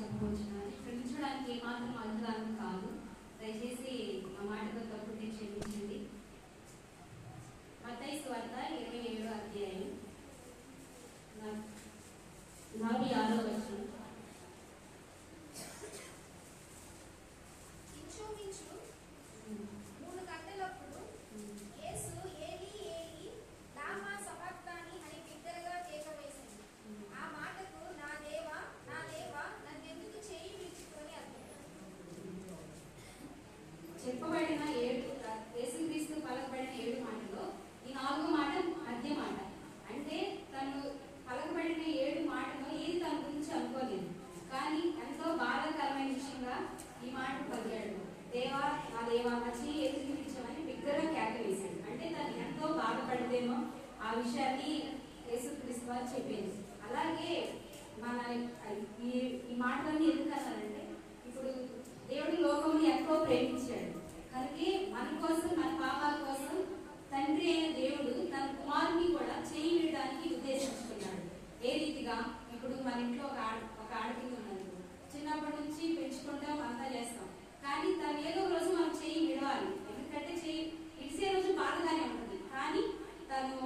చెప్పవచ్చున్నాను క్షమించడానికి ఏమాత్రం అర్థం కాదు. దయచేసి ఆ మాటతో తప్పుంటే క్షమించండి. మత్తయి వార్త ఇరవై ఏడో అధ్యాయం. నలభై ఆరో వచ్చిన ఇంచుమించు దేవా నా దేవా చెయ్యి బిగ్గరగా కేక వేశాడు. అంటే తను ఎంతో బాధపడితేమో ఆ విషయాన్ని యేసుక్రీస్తు వారు చెప్పింది అలాగే మన ఈ ఈ మాటలన్నీ ఎందుకు అన్నారంటే ఇప్పుడు దేవుడి లోకముని ఎంతో ప్రేమించాడు. కనుక మన కోసం మన పాపాల కోసం తండ్రి అయిన దేవుడు తన కుమారుని కూడా చేయడానికి ఉద్దేశించుకున్నాడు. ఏ రీతిగా? ఇప్పుడు మన ఇంట్లో ఒక తను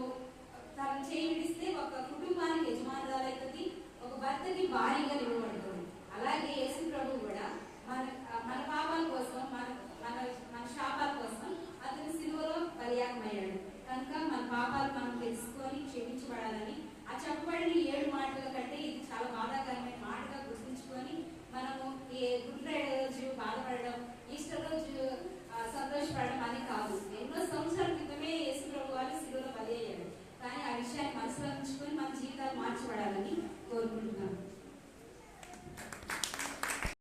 తను చేయడిస్తే ఒక కుటుంబానికి యజమానురాలు అవుతుంది ఒక భర్తకి భారీగా నిలబడుతుంది. అలాగే యేసు ప్రభు కూడా మన మన పాపాల కోసం మన మన మన శాపాల కోసం అతను సిలువలో బలియాగమయ్యాడు. కనుక మన పాపాలు మనం తెలుసుకొని క్షమించబడాలని ఆ చెప్పబడి